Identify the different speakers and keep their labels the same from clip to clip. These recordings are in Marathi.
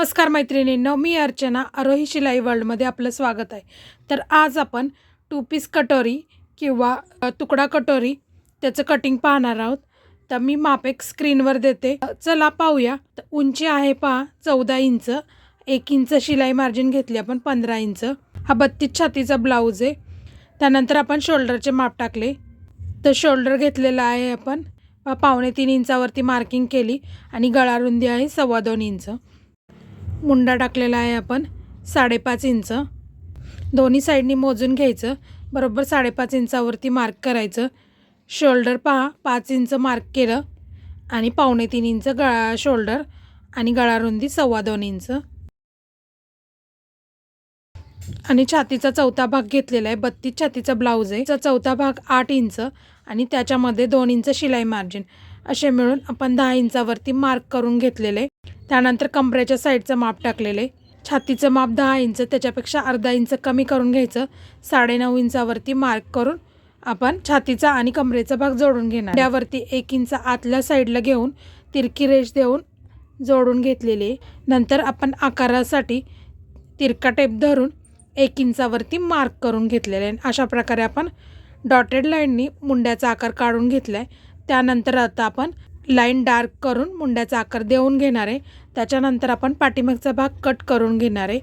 Speaker 1: नमस्कार मैत्रिणींनो मी अर्चना आरोही शिलाई वर्ल्डमध्ये आपलं स्वागत आहे. तर आज आपण टू पीस कटोरी किंवा तुकडा कटोरी त्याचं कटिंग पाहणार आहोत. तर मी माप एक स्क्रीनवर देते. चला पाहूया. तर उंची आहे पहा चौदा इंच. एक इंच शिलाई मार्जिन घेतली आपण पंधरा इंच. हा बत्तीस छातीचा ब्लाऊज आहे. त्यानंतर आपण शोल्डरचे माप टाकले. तर शोल्डर घेतलेला आहे आपण पावणे तीन इंचावरती मार्किंग केली आणि गळा रुंदी आहे सव्वा दोन इंच. मुंडा टाकलेला आहे आपण साडेपाच इंच. दोन्ही साईडनी मोजून घ्यायचं बरोबर साडेपाच इंचावरती मार्क करायचं. शोल्डर पहा पाच इंच मार्क केलं आणि पावणे तीन इंच गळा शोल्डर आणि गळारुंदी सव्वा दोन इंच. आणि छातीचा चौथा भाग घेतलेला आहे बत्तीस छातीचा ब्लाऊज आहे. चौथा भाग आठ इंच आणि त्याच्यामध्ये दोन इंच शिलाई मार्जिन असे मिळून आपण दहा इंचावरती मार्क करून घेतलेले. त्यानंतर कमरेच्या साईडचं माप टाकलेले. छातीचं माप दहा इंच त्याच्यापेक्षा अर्धा इंच कमी करून घ्यायचं. साडेनऊ इंचावरती मार्क करून आपण छातीचा आणि कमरेचा भाग जोडून घेणार. त्यावरती एक इंच आतल्या साईडला घेऊन तिरकी रेष देऊन जोडून घेतलेली. आहे नंतर आपण आकारासाठी तिरका टेप धरून एक इंचावरती मार्क करून घेतलेले. आहे अशा प्रकारे आपण डॉटेड लाईननी मुंड्याचा आकार काढून घेतला आहे त्यानंतर आता आपण लाईन डार्क करून मुंड्याचा आकार देऊन घेणार आहे. त्याच्यानंतर आपण पाठीमागचा भाग कट करून घेणार आहे.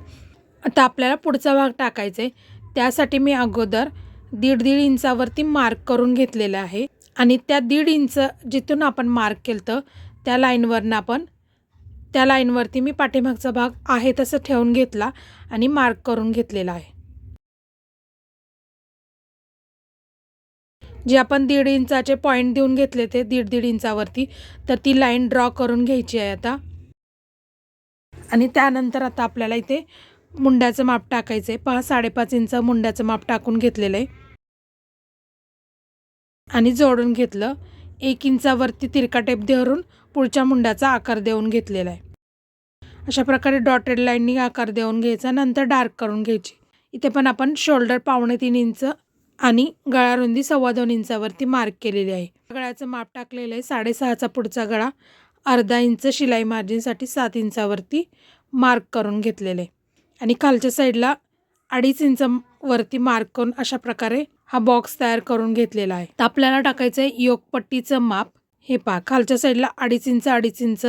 Speaker 1: आता आपल्याला पुढचा भाग टाकायचा आहे. त्यासाठी मी अगोदर दीड दीड इंचावरती मार्क करून घेतलेलं आहे. आणि त्या दीड इंच जिथून आपण मार्क केलं तर त्या लाईनवरनं आपण त्या लाईनवरती मी पाठीमागचा भाग आहे तसं ठेवून घेतला आणि मार्क करून घेतलेला आहे. जे आपण दीड इंचाचे पॉईंट देऊन घेतले ते दीड दीड इंचावरती तर ती लाईन ड्रॉ करून घ्यायची आहे आता. आणि त्यानंतर आता आपल्याला इथे मुंड्याचं माप टाकायचं आहे पहा साडेपाच इंच मुंड्याचं माप टाकून घेतलेलं आहे आणि जोडून घेतलं एक इंचावरती तिरका टेप धरून पुढच्या मुंड्याचा आकार देऊन घेतलेला आहे. अशा प्रकारे डॉटेड लाईननी आकार देऊन घ्यायचा नंतर डार्क करून घ्यायची. इथे पण आपण शोल्डर पावणे तीन इंच आणि गळारुंदी सव्वा दोन इंचावरती मार्क केलेली आहे. गळ्याचं माप टाकलेलं आहे. साडेसहाचा पुढचा गळा अर्धा इंच शिलाई मार्जिनसाठी सात इंचावरती मार्क करून घेतलेले आहे. आणि खालच्या साईडला अडीच इंच वरती मार्क करून अशा प्रकारे हा बॉक्स तयार करून घेतलेला आहे. तर आपल्याला टाकायचं आहे योगपट्टीचं माप. हे पहा खालच्या साईडला अडीच इंच अडीच इंच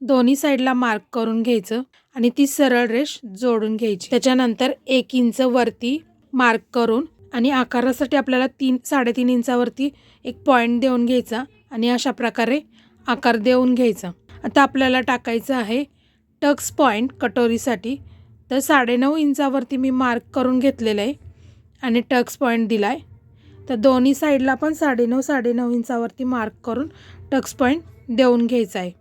Speaker 1: दोन्ही साईडला मार्क करून घ्यायचं आणि ती सरळ रेष जोडून घ्यायची. त्याच्यानंतर एक इंच वरती मार्क करून आणि आकारासाठी आपल्याला तीन साडेतीन इंचावरती एक पॉईंट देऊन घ्यायचा आणि अशा प्रकारे आकार देऊन घ्यायचा. आता आपल्याला टाकायचं आहे टक्स पॉईंट कटोरीसाठी. तर साडेनऊ इंचावरती मी मार्क करून घेतलेलं आहे आणि टक्स पॉईंट दिला आहे तर दोन्ही साईडला पण साडेनऊ साडेनऊ इंचावरती मार्क करून टक्स पॉईंट देऊन घ्यायचा आहे.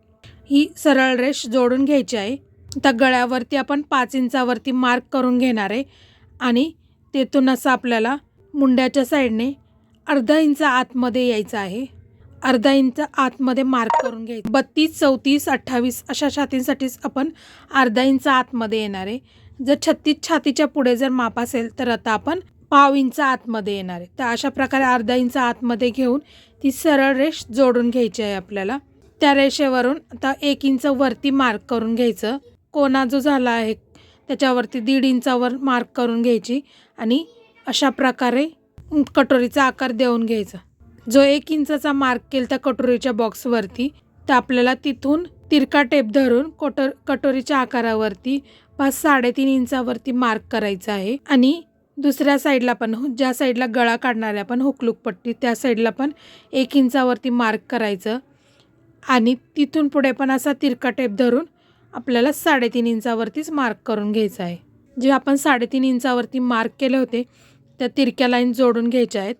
Speaker 1: ही सरळ रेष जोडून घ्यायची आहे. त्या गळ्यावरती आपण पाच इंचावरती मार्क करून घेणार आहे आणि तेथून असं आपल्याला मुंड्याच्या साईडने अर्धा इंच आतमध्ये यायचं आहे. अर्धा इंच आतमध्ये मार्क करून घ्यायचं. बत्तीस चौतीस अठ्ठावीस अशा छातींसाठीच आपण अर्धा इंच आतमध्ये येणार आहे. जर छत्तीस छातीच्या पुढे जर माप असेल तर आता आपण पाव इंच आतमध्ये येणार आहे. तर अशा प्रकारे अर्धा इंच आतमध्ये घेऊन ती सरळ रेष जोडून घ्यायची आहे आपल्याला. त्या रेषेवरून आता एक इंच वरती मार्क करून घ्यायचं. कोणा जो झाला आहे त्याच्यावरती दीड इंचावर मार्क करून घ्यायची आणि अशा प्रकारे कटोरीचा आकार देऊन घ्यायचा. जो एक इंचाचा मार्क केला त्या कटोरीच्या बॉक्सवरती तर आपल्याला तिथून तिरका टेप धरून कोटर कटोरीच्या आकारावरती पाच साडेतीन इंचावरती मार्क करायचा आहे. आणि दुसऱ्या साईडला पण ज्या साईडला गळा काढणाऱ्या पण हुकलूक पट्टी त्या साईडला पण एक इंचावरती मार्क करायचं. आणि तिथून पुढे पण असा तिरका टेप धरून आपल्याला साडेतीन इंचावरतीच मार्क करून घ्यायचं आहे. जे आपण साडेतीन इंचावरती मार्क केले होते त्या तिरक्या लाईन जोडून घ्यायच्या आहेत.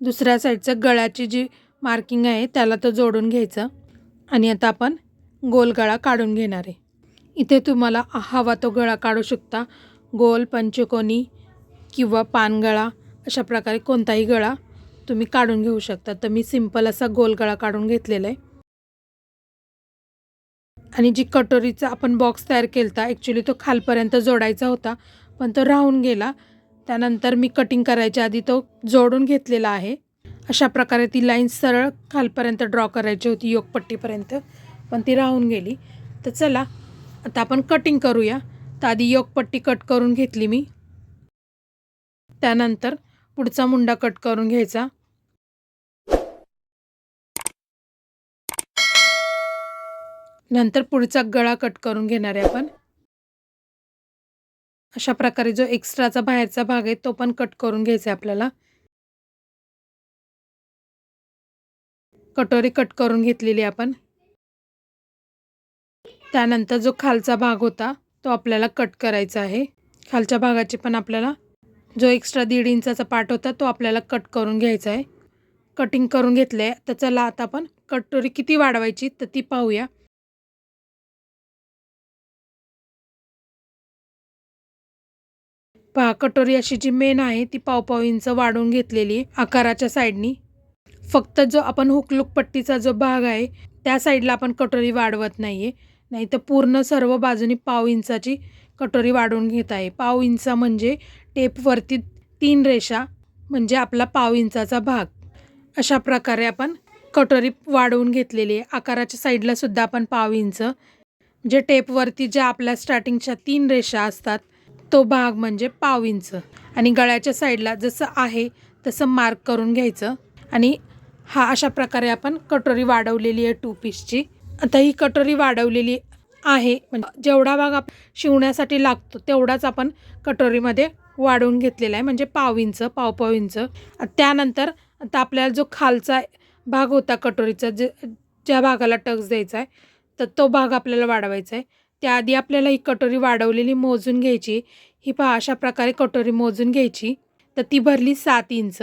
Speaker 1: दुसऱ्या साईडचं गळ्याची जी मार्किंग आहे त्याला तो जोडून घ्यायचं. आणि आता आपण गोल गळा काढून घेणार आहे. इथे तुम्हाला हवा तो गळा काढू शकता. गोल पंचकोनी किंवा पानगळा अशा प्रकारे कोणताही गळा तुम्ही काढून घेऊ शकता. तर मी सिंपल असा गोल गळा काढून घेतलेला आहे. आणि जी कटोरीचा आपण बॉक्स तयार केला होता ॲक्च्युली तो खालपर्यंत जोडायचा होता पण तो राहून गेला. त्यानंतर मी कटिंग करायच्या आधी तो जोडून घेतलेला आहे. अशा प्रकारे ती लाईन सरळ खालपर्यंत ड्रॉ करायची होती योगपट्टीपर्यंत पण ती राहून गेली. तर चला आता आपण कटिंग करूया. तर आधी योगपट्टी कट करून घेतली मी. त्यानंतर पुढचा मुंडा कट करून घ्यायचा. नंतर पुढचा गळा कट करून घेणार आहे आपण. अशा प्रकारे जो एक्स्ट्राचा बाहेरचा भाग आहे तो पण कट करून घ्यायचा आहे आपल्याला. कटोरी कट करून घेतलेली आपण. त्यानंतर जो खालचा भाग होता तो आपल्याला कट करायचा आहे. खालच्या भागाचे पण आपल्याला जो एक्स्ट्रा दीड इंचाचा पार्ट होता तो आपल्याला कट करून घ्यायचा आहे. कटिंग करून घेतलं आहे तर चला आता आपण कटोरी किती वाढवायची तर ती पाहूया. पहा कटोरी अशी जी मेन आहे ती पावपाव इंच वाढवून घेतलेली आहे आकाराच्या साईडनी फक्त जो आपण हुकलूक पट्टीचा जो भाग आहे त्या साईडला आपण कटोरी वाढवत नाही आहे नाही तर पूर्ण सर्व बाजूनी पाव इंचाची कटोरी वाढवून घेत आहे. पाव इंचा म्हणजे टेपवरती तीन रेषा म्हणजे आपला पाव इंचाचा भाग. अशा प्रकारे आपण कटोरी वाढवून घेतलेली आहे. आकाराच्या साईडला सुद्धा आपण पाव इंच म्हणजे टेपवरती ज्या आपल्या स्टार्टिंगच्या तीन रेषा असतात तो भाग म्हणजे पाव इंच आणि गळ्याच्या साईडला जसं आहे तसं मार्क करून घ्यायचं. आणि हा अशा प्रकारे आपण कटोरी वाढवलेली आहे टू पीसची आता ही कटोरी वाढवलेली आहे म्हणजे जेवढा भाग आप शिवण्यासाठी लागतो तेवढाच आपण कटोरीमध्ये वाढवून घेतलेला आहे म्हणजे पाव इंच पाव पाव इंच त्यानंतर आता आपल्याला जो खालचा भाग होता कटोरीचा जे ज्या भागाला टक्स द्यायचा आहे तर तो भाग आपल्याला वाढवायचा आहे. त्याआधी आपल्याला ही कटोरी वाढवलेली मोजून घ्यायची. ही पहा अशा प्रकारे कटोरी मोजून घ्यायची. तर ती भरली सात इंच.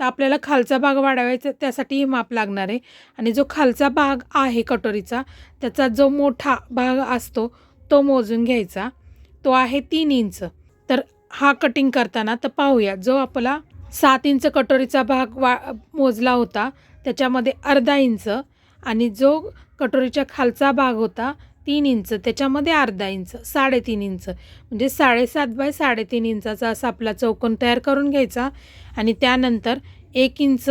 Speaker 1: तर आपल्याला खालचा भाग वाढवायचा त्यासाठी ही माप लागणार आहे. आणि जो खालचा भाग आहे कटोरीचा त्याचा जो मोठा भाग असतो तो मोजून घ्यायचा. तो आहे तीन इंच. तर हा कटिंग करताना तर पाहूया जो आपला सात इंच कटोरीचा भाग वा मोजला होता त्याच्यामध्ये अर्धा इंच. आणि जो कटोरीच्या खालचा भाग होता तीन इंच त्याच्यामध्ये अर्धा इंच साडेतीन इंच. म्हणजे साडेसात बाय साडेतीन इंचाचा असा आपला चौकोन तयार करून घ्यायचा आणि त्यानंतर एक इंच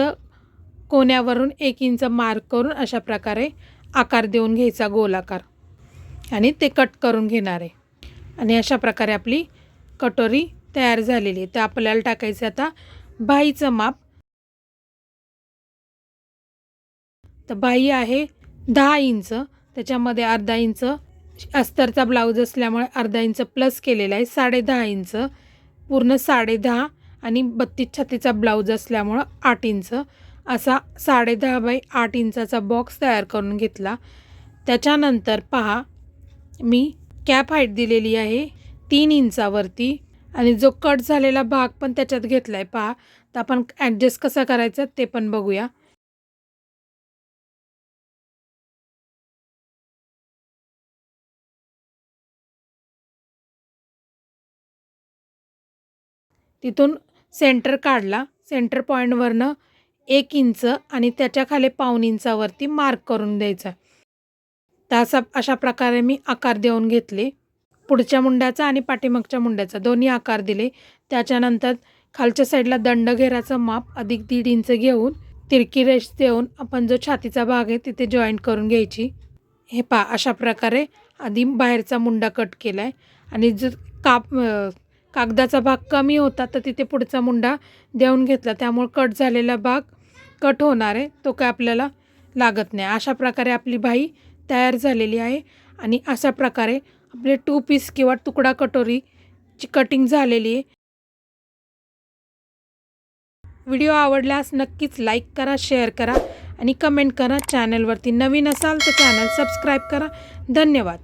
Speaker 1: कोण्यावरून एक इंच मार्क करून अशा प्रकारे आकार देऊन घ्यायचा गोलाकार. आणि ते कट करून घेणार आहे. आणि अशा प्रकारे आपली कटोरी तयार झालेली आहे. तर आपल्याला टाकायचं आता बाईचं माप. तर बाई आहे दहा इंच. त्याच्यामध्ये अर्धा इंच अस्तरचा ब्लाऊज असल्यामुळे अर्धा इंच प्लस केलेला आहे साडेदहा इंच. पूर्ण साडेदहा आणि बत्तीस छातीचा ब्लाऊज असल्यामुळं आठ इंच. असा साडेदहा बाय आठ इंचाचा बॉक्स तयार करून घेतला. त्याच्यानंतर पहा मी कॅप हाईट दिलेली आहे तीन इंचावरती आणि जो कट झालेला भाग पण त्याच्यात घेतला आहे पहा. तर आपण ॲडजस्ट कसा करायचा ते पण बघूया. तिथून सेंटर काढला. सेंटर पॉईंटवरनं एक इंच आणि त्याच्याखाली पाऊन इंचावरती मार्क करून द्यायचा. तर असा अशा प्रकारे मी आकार देऊन घेतले. पुढच्या मुंड्याचा आणि पाठीमागच्या मुंड्याचा दोन्ही आकार दिले. त्याच्यानंतर खालच्या साईडला दंड घेराचं माप अधिक दीड इंच घेऊन तिरकी रेष देऊन आपण जो छातीचा भाग आहे तिथे जॉईंट करून घ्यायची. हे पा अशा प्रकारे आधी बाहेरचा मुंडा कट केला आहे आणि जर काप कागदाचा भाग कमी होता तर तिथे पुढचा मुंडा देऊन घेतला. त्यामुळे कट झालेला भाग कट होणार आहे. तो काय आपल्याला लागत नाही. अशा प्रकारे आपली बाई तयार झालेली आहे आणि अशा प्रकारे आपले टू पीस किंवा तुकडा कटोरीची कटिंग झालेली आहे. व्हिडिओ आवडल्यास नक्कीच लाईक करा शेअर करा आणि कमेंट करा. चॅनलवरती नवीन असाल तर चॅनल सबस्क्राईब करा. धन्यवाद.